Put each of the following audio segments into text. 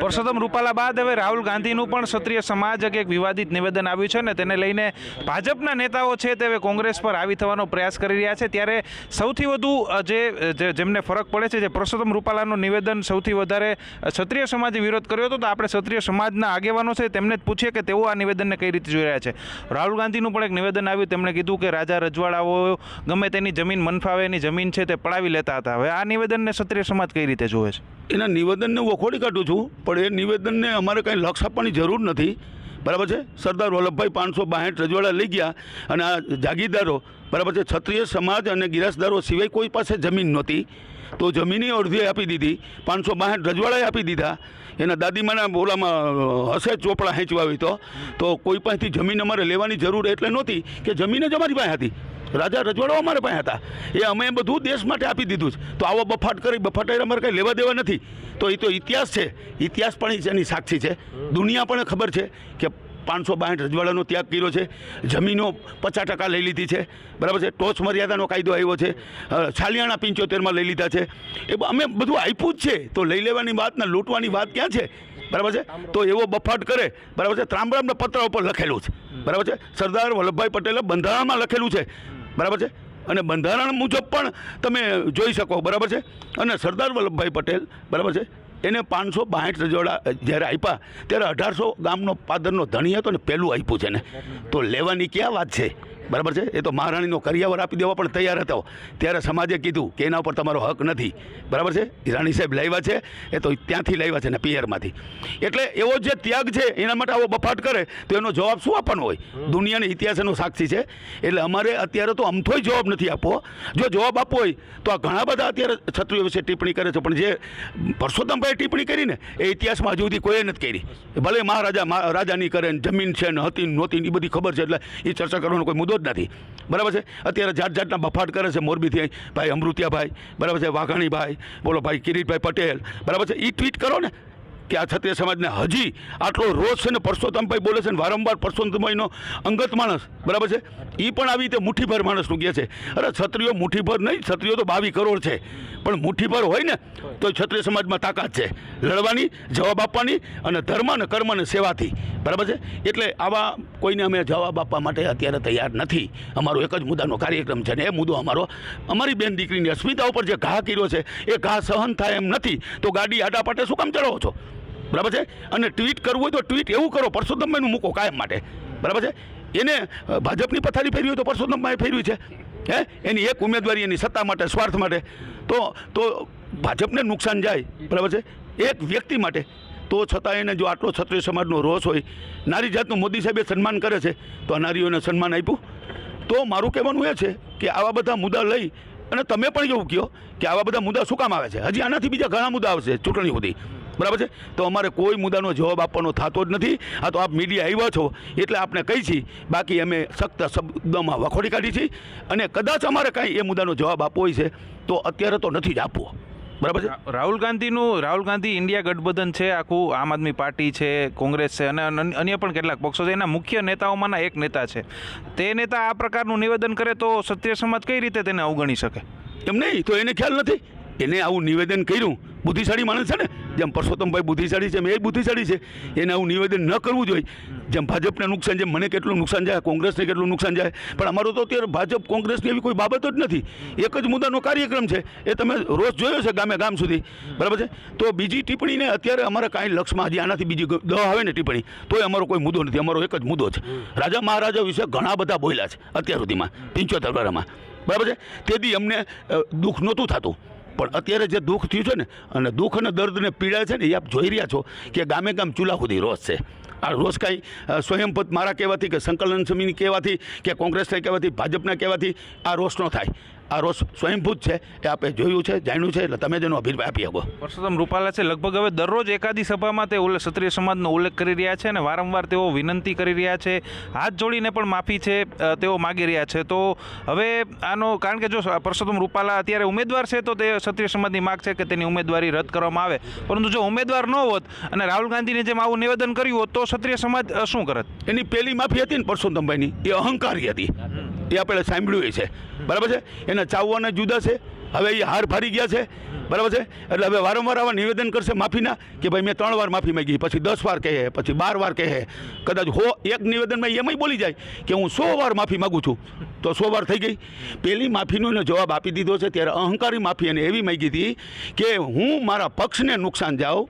પરસોત્તમ રૂપાલા બાદ હવે રાહુલ ગાંધીનું પણ ક્ષત્રિય સમાજ એક વિવાદિત નિવેદન આવ્યું છે ને તેને લઈને ભાજપના નેતાઓ છે તે હવે કોંગ્રેસ પર આવી થવાનો પ્રયાસ કરી રહ્યા છે. ત્યારે સૌથી વધુ જે- જેમને ફરક પડે છે, જે પરસોત્તમ રૂપાલાનું નિવેદન સૌથી વધારે ક્ષત્રિય સમાજે વિરોધ કર્યો હતો, તો આપણે ક્ષત્રિય સમાજના આગેવાનો છે તેમને જ પૂછીએ કે તેઓ આ નિવેદનને કઈ રીતે જોઈ રહ્યા છે. રાહુલ ગાંધીનું પણ એક નિવેદન આવ્યું, તેમણે કીધું કે રાજા રજવાડાઓ, ગમે તેની જમીન મનફાવે, એની જમીન છે તે પડાવી લેતા હતા. હવે આ નિવેદનને ક્ષત્રિય સમાજ કઈ રીતે જોવે છે? એના નિવેદનને હું વખોડી કાઢું છું. પણ એ નિવેદનને અમારે કંઈ લક્ષ આપવાની જરૂર નથી. બરાબર છે? સરદાર વલ્લભભાઈ પાંચસો બાસઠ રજવાડા લઈ ગયા અને આ જાગીરદારો, બરાબર છે, ક્ષત્રિય સમાજ અને ગિરાસદારો સિવાય કોઈ પાસે જમીન નહોતી. તો જમીની અડધી આપી દીધી, પાંચસો બાસઠ રજવાડાએ આપી દીધા. એના દાદીમાના બોલામાં હશે ચોપડા હેંચવાવી તો. તો કોઈ પાસેથી જમીન અમારે લેવાની જરૂર એટલે નહોતી કે જમીન જ અમારી પાસે હતી. રાજા રજવાડો અમારે પાસે હતા. એ અમે બધું દેશ માટે આપી દીધું છે. તો આવો બફાટ કરી બફાટ અમારે કંઈ લેવા દેવા નથી. તો એ તો ઇતિહાસ છે. ઇતિહાસ પણ એની સાક્ષી છે. દુનિયા પણ ખબર છે કે પાંચસો બાસઠ રજવાડાનો ત્યાગ કર્યો છે. જમીનો પચાસ ટકા લઈ લીધી છે. બરાબર છે? ટોચ મર્યાદાનો કાયદો આવ્યો છે. છાલિયાણા પંચોતેરમાં લઈ લીધા છે. એ અમે બધું આપ્યું જ છે. તો લઈ લેવાની વાત ને લૂંટવાની વાત ક્યાં છે? બરાબર છે? તો એવો બફાટ કરે. બરાબર છે? ત્રાંબરામના પત્ર ઉપર લખેલું છે. બરાબર છે? સરદાર વલ્લભભાઈ પટેલે બંધારણમાં લખેલું છે. બરાબર છે? અને બંધારણ મુજબ પણ તમે જોઈ શકો, બરાબર છે? અને સરદાર વલ્લભભાઈ પટેલ, બરાબર છે? એને પાંચસો બાસઠ રજવાડા જ્યારે આપ્યા, ત્યારે અઢારસો ગામનો પાદરનો ધણી હતો ને પહેલું આપ્યું છે ને તો લેવાની ક્યાં વાત છે? બરાબર છે? એ તો મહારાણીનો કરિયાવર આપી દેવા પણ તૈયાર હતો ત્યારે સમાજે કીધું કે એના ઉપર તમારો હક નથી. બરાબર છે? રાણી સાહેબ લાવ્યા છે એ તો ત્યાંથી લાવ્યા છે ને પિયરમાંથી. એટલે એવો જે ત્યાગ છે એના માટે આવો બફાટ કરે તો એનો જવાબ શું આપવાનો હોય? દુનિયાના ઇતિહાસ એનો સાક્ષી છે. એટલે અમારે અત્યારે તો અમથોય જવાબ નથી આપવો. જો જવાબ આપવો હોય તો આ ઘણા બધા અત્યારે છત્રીઓ વિશે ટિપ્પણી કરે છે પણ જે પરસોત્તમભાઈ ટિપ્પણી કરી ને એ ઇતિહાસમાં હજુ સુધી કોઈએ નથી કરી. ભલે મહારાજા રાજાની કરે જમીન છે ને હતી નહોતી એ બધી ખબર છે એટલે એ ચર્ચા કરવાનો કોઈ મુદ્દો જ નથી. બરાબર છે? અત્યારે જાત જાતના બફાટ કરે છે મોરબીથી ભાઈ અમૃતિયાભાઈ, બરાબર છે? વાઘાણીભાઈ, બોલો ભાઈ, કિરીટભાઈ પટેલ, બરાબર છે? એ ટ્વીટ કરો ને કે આ ક્ષત્રિય સમાજને હજી આટલો રોષ છે ને પરસોત્તમભાઈ બોલે છે ને વારંવાર પરસોત્તમભાઈનો અંગત માણસ, બરાબર છે? એ પણ આવી રીતે મુઠ્ઠીભર માણસનું કહે છે. અરે ક્ષત્રિયો મુઠ્ઠીભર નહીં, ક્ષત્રિયો તો બાવી કરોડ છે. પણ મુઠ્ઠીભર હોય ને તો ક્ષત્રિય સમાજમાં તાકાત છે. લડવાની, જવાબ આપવાની અને ધર્મ અને કર્મ અને સેવાથી. બરાબર છે? એટલે આવા કોઈને અમે જવાબ આપવા માટે અત્યારે તૈયાર નથી. અમારો એક જ મુદ્દાનો કાર્યક્રમ છે ને એ મુદ્દો અમારો, અમારી બેન દીકરીની અસ્મિતા ઉપર જે ઘા કર્યો છે, એ ઘા સહન થાય એમ નથી, તો ગાડી આડા પાટે શું કામ ચડાવો છો? બરાબર છે? અને ટ્વીટ કરવું હોય તો ટ્વીટ એવું કરો, પરસોત્તમભાઈનું મૂકો કાયમ માટે. બરાબર છે? એને ભાજપની પથારી ફેરવી હોય તો પરસોત્તમભાઈ ફેરવી છે. હે? એની એક ઉમેદવારી, એની સત્તા માટે, સ્વાર્થ માટે. તો તો ભાજપને નુકસાન જાય. બરાબર છે? એક વ્યક્તિ માટે. તો છતાં એને જો આટલો ક્ષત્રિય સમાજનો રોષ હોય, નારી જાતનું મોદી સાહેબે સન્માન કરે છે, તો આ નારીઓને સન્માન આપ્યું. તો મારું કહેવાનું એ છે કે આવા બધા મુદ્દા લઈ અને તમે પણ એવું કહો કે આવા બધા મુદ્દા શું કામ આવે છે? હજી આનાથી બીજા ઘણા મુદ્દા આવશે ચૂંટણી સુધી. બરાબર છે? તો અમારે કોઈ મુદ્દાનો જવાબ આપવાનો થતો જ નથી. આ તો આપ મીડિયા આવ્યા છો, એટલે આપણે કહી છીએ બાકી અમે સખ્ત શબ્દમાં વખોડી કાઢી છીએ અને કદાચ અમારે કાંઈ એ મુદ્દાનો જવાબ આપવો હોય છે, તો અત્યારે તો નથી જ આપવો. બરાબર છે? રાહુલ ગાંધીનું રાહુલ ગાંધી ઇન્ડિયા ગઠબંધન છે આખું આમ આદમી પાર્ટી છે કોંગ્રેસ છે અને અન્ય પણ કેટલાક પક્ષો છે. એના મુખ્ય નેતાઓમાંના એક નેતા છે. તે નેતા આ પ્રકારનું નિવેદન કરે તો ક્ષત્રિય સમાજ કઈ રીતે તેને અવગણી શકે? એમ નહીં તો એને ખ્યાલ નથી. એને આવું નિવેદન કર્યું. બુદ્ધિશાળી માણસ છે ને જેમ પરસોત્તમભાઈ બુદ્ધિશાળી છે એમ એ બુદ્ધિશાળી છે. એને આવું નિવેદન ન કરવું જોઈએ. જેમ ભાજપને નુકસાન છે મને કેટલું નુકસાન જાય કોંગ્રેસને કેટલું નુકસાન જાય. પણ અમારો તો અત્યારે ભાજપ કોંગ્રેસની એવી કોઈ બાબત જ નથી. એક જ મુદ્દાનો કાર્યક્રમ છે એ તમે રોજ જોયો છે ગામે ગામ સુધી. બરાબર છે? તો બીજી ટિપ્પણીને અત્યારે અમારે કાંઈ લક્ષમાં હજી આનાથી બીજી દહ આવે ને ટિપ્પણી તોય અમારો કોઈ મુદ્દો નથી. અમારો એક જ મુદ્દો છે. રાજા મહારાજા વિશે ઘણા બધા બોલ્યા છે અત્યાર સુધીમાં પિંચોતેર વર્ષમાં બરાબર છે? તેથી અમને દુઃખ નહોતું થતું. પણ અત્યારે જે દુઃખ થયું છે ને, અને દુઃખ અને દર્દને પીડા છે ને, એ આપ જોઈ રહ્યા છો કે ગામે ગામ ચૂલા સુધી રોષ છે. આ રોષ કાંઈ સ્વયંપદ મારા કહેવાથી કે સંકલન સમિતિ કહેવાથી કે કોંગ્રેસના કહેવાથી, ભાજપના કહેવાથી આ રોષ ન થાય. આ રોષ સ્વયંભૂત છે એ આપણે જોયું છે જાણ્યું છે એટલે તમે તેનો અભિપ્રાય આપી શકો. પરસોત્તમ રૂપાલા છે લગભગ હવે દરરોજ એકાદી સભામાં તે ક્ષત્રિય સમાજનો ઉલ્લેખ કરી રહ્યા છે અને વારંવાર તેઓ વિનંતી કરી રહ્યા છે હાથ જોડીને પણ માફી છે તેઓ માગી રહ્યા છે. તો હવે આનો કારણ કે જો પરસોત્તમ રૂપાલા અત્યારે ઉમેદવાર છે તો તે ક્ષત્રિય સમાજની માગ છે કે તેની ઉમેદવારી રદ કરવામાં આવે. પરંતુ જો ઉમેદવાર ન હોત અને રાહુલ ગાંધીને જેમ આવું નિવેદન કર્યું હોત તો ક્ષત્રિય સમાજ શું કરત? એની પહેલી માફી હતી ને પરસોત્તમભાઈની? એ અહંકારી હતી. એ આપણે સાંભળ્યું છે. બરાબર છે? એના ચાવવાના જુદા છે. હવે એ હાર ફારી ગયા છે. બરાબર છે? એટલે હવે વારંવાર આવા નિવેદન કરશે માફીના કે ભાઈ મેં ત્રણ વાર માફી માંગી, પછી દસ વાર કહે, પછી બાર વાર કહે. કદાચ હો, એક નિવેદનમાં એમાંય બોલી જાય કે હું સો વાર માફી માગું છું, તો સો વાર થઈ ગઈ. પહેલી માફીનો એને જવાબ આપી દીધો છે, ત્યારે અહંકારી માફી એને એવી માગી હતી કે હું મારા પક્ષને નુકસાન જાઉં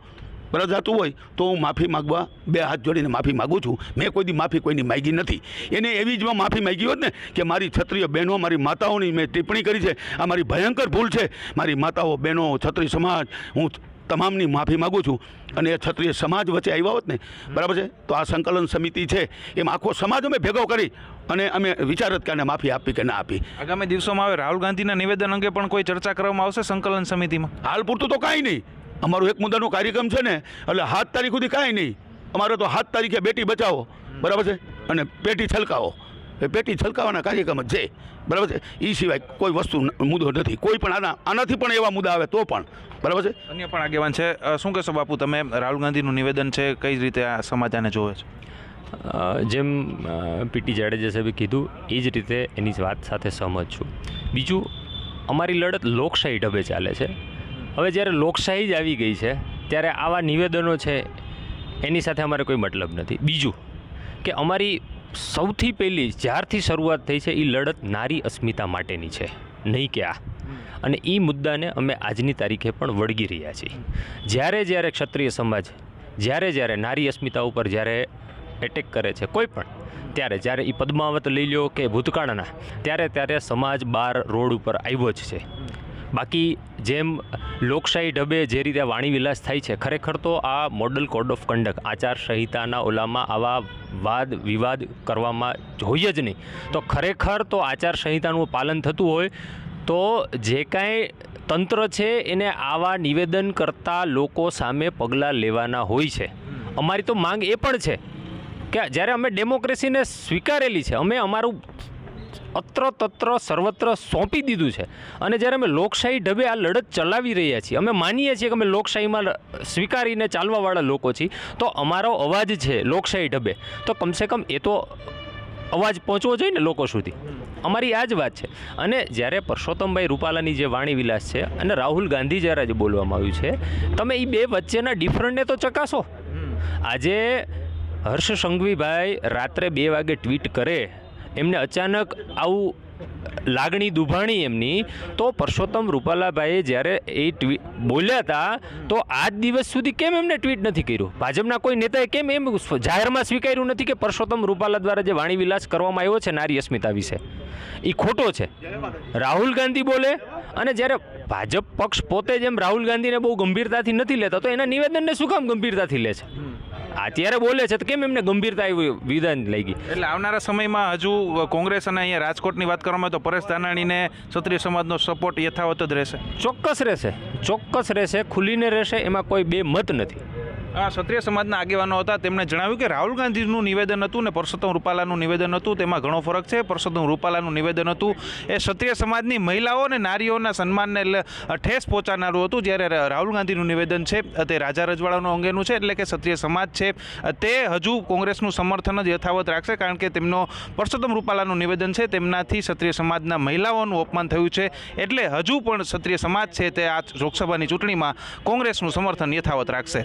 બરાબર જાતું હોય તો હું માફી માગવા બે હાથ જોડીને માફી માગું છું. મેં કોઈ દી માફી કોઈની માગી નથી. એને એવી જ માફી માગી હોત ને કે મારી ક્ષત્રિય બહેનો મારી માતાઓની મેં ટિપ્પણી કરી છે. આ મારી ભયંકર ભૂલ છે. મારી માતાઓ બહેનો ક્ષત્રિય સમાજ હું તમામની માફી માગું છું. અને એ ક્ષત્રિય સમાજ વચ્ચે આવ્યા હોત ને બરાબર છે? તો આ સંકલન સમિતિ છે. એમ આખો સમાજ અમે ભેગો કરી અને અમે વિચારત કે માફી આપી કે ના આપી. આગામી દિવસોમાં હવે રાહુલ ગાંધીના નિવેદન અંગે પણ કોઈ ચર્ચા કરવામાં આવશે સંકલન સમિતિમાં? હાલ પૂરતું તો કાંઈ નહીં. અમારો એક મુદ્દાનો કાર્યક્રમ છે ને એટલે સાત તારીખ સુધી કાંઈ નહીં. અમારે તો સાત તારીખે બેટી બચાવો. બરાબર છે? અને પેટી છલકાવો. એ પેટી છલકાવાના કાર્યક્રમ જ છે. બરાબર છે? એ સિવાય કોઈ વસ્તુ મુદ્દો નથી. કોઈ પણ આના આનાથી પણ એવા મુદ્દા આવે તો પણ. બરાબર છે? અન્ય પણ આગેવાન છે. શું કહેશો બાપુ તમે? રાહુલ ગાંધીનું નિવેદન છે કઈ રીતે આ સમાજ આને જોવે છે? જેમ પીટી જાડેજા સાહેબે કીધું એ જ રીતે એની વાત સાથે સહમત છું. બીજું અમારી લડત લોકશાહી ઢબે ચાલે છે. હવે જ્યારે લોકશાહી જ આવી ગઈ છે, ત્યારે આવા નિવેદનો છે, એની સાથે અમારે કોઈ મતલબ નથી. બીજું કે અમારી સૌથી પહેલી, જ્યારથી શરૂઆત થઈ છે, એ લડત નારી અસ્મિતા માટેની છે, નહીં કે આ. અને એ મુદ્દાને અમે આજની તારીખે પણ વળગી રહ્યા છીએ. જ્યારે જ્યારે ક્ષત્રિય સમાજ, જ્યારે જ્યારે નારી અસ્મિતા ઉપર જ્યારે એટેક કરે છે, કોઈ પણ, ત્યારે જ્યારે એ પદ્માવત લઈ લ્યો કે ભૂતકાળના, ત્યારે ત્યારે સમાજ બાર રોડ ઉપર આવ્યો જ છે. બાકી જેમ લોકશાહી ઢબે જે રીતે વાણીવિલાસ થાય છે, ખરેખર તો આ મોડલ કોડ ઓફ કન્ડક્ટ આચાર સંહિતાના ઓલામાં આવા વાદ વિવાદ કરવામાં જોઈએ જ નહીં. તો ખરેખર તો આચાર સંહિતાનું પાલન થતું હોય તો જે કાંઈ તંત્ર છે એને આવા નિવેદન કરતા લોકો સામે પગલાં લેવાના હોય છે. અમારી તો માંગ એ પણ છે કે જ્યારે અમે ડેમોક્રેસીને સ્વીકારેલી છે, અમે અમારું અત્ર તત્ર સર્વત્ર સોંપી દીધું છે. અને જ્યારે અમે લોકશાહી ઢબે આ લડત ચલાવી રહ્યા છીએ અમે માનીએ છીએ કે અમે લોકશાહીમાં સ્વીકારીને ચાલવાવાળા લોકો છીએ તો અમારો અવાજ છે લોકશાહી ઢબે. તો કમસે કમ એ તો અવાજ પહોંચવો જોઈએ ને લોકો સુધી. અમારી આ જ વાત છે. અને જ્યારે પરસોત્તમભાઈ રૂપાલાની જે વાણી વિલાસ છે અને રાહુલ ગાંધી જ્યારે જ બોલવામાં આવ્યું છે તમે એ બે વચ્ચેના ડિફરન્ટને તો ચકાસો. આજે હર્ષ સંઘવીભાઈ રાત્રે બે વાગે ટ્વીટ કરે એમને અચાનક આવું લાગણી દુભાણી એમની, તો પરસોત્તમ રૂપાલાભાઈએ જ્યારે એ ટ્વીટ બોલ્યા હતા, તો આજ દિવસ સુધી કેમ એમને ટ્વીટ નથી કર્યું? ભાજપના કોઈ નેતાએ કેમ એમ જાહેરમાં સ્વીકાર્યું નથી કે પરસોત્તમ રૂપાલા દ્વારા જે વાણી વિલાસ કરવામાં આવ્યો છે નારી અસ્મિતા વિશે? એ ખોટો છે. રાહુલ ગાંધી બોલે અને જ્યારે ભાજપ પક્ષ પોતે જેમ રાહુલ ગાંધીને બહુ ગંભીરતાથી નથી લેતા, તો એના નિવેદનને શું કામ ગંભીરતાથી લે છે? અત્યારે બોલે છે તો કેમ એમને ગંભીરતા આવી વિધાન લઈ ગઈ એટલે આવનારા સમયમાં હજુ કોંગ્રેસ અને અહીંયા રાજકોટની વાત કરવામાં તો પરેશ ધાનાણીને ક્ષત્રિય સમાજનો સપોર્ટ યથાવત જ રહેશે. ચોક્કસ રહેશે ચોક્કસ રહેશે ખુલીને રહેશે એમાં કોઈ બે મત નથી. ક્ષત્રિય સમાજના આગેવાનો હતા. તેમણે જણાવ્યું કે રાહુલ ગાંધીનું નિવેદન હતું ને પરસોત્તમ રૂપાલાનું નિવેદન હતું. તેમાં ઘણો ફરક છે. પરસોત્તમ રૂપાલાનું નિવેદન હતું એ ક્ષત્રિય સમાજની મહિલાઓ અને નારીઓના સન્માનને ઠેસ પહોંચાડનારું હતું. જ્યારે રાહુલ ગાંધીનું નિવેદન છે તે રાજા રજવાડાનું અંગેનું છે એટલે કે ક્ષત્રિય સમાજ છે તે હજુ કોંગ્રેસનું સમર્થન જ યથાવત રાખશે કારણ કે તેમનો પરસોત્તમ રૂપાલાનું નિવેદન છે તેમનાથી ક્ષત્રિય સમાજના મહિલાઓનું અપમાન થયું છે એટલે હજુ પણ ક્ષત્રિય સમાજ છે તે આ લોકસભાની ચૂંટણીમાં કોંગ્રેસનું સમર્થન યથાવત રાખશે.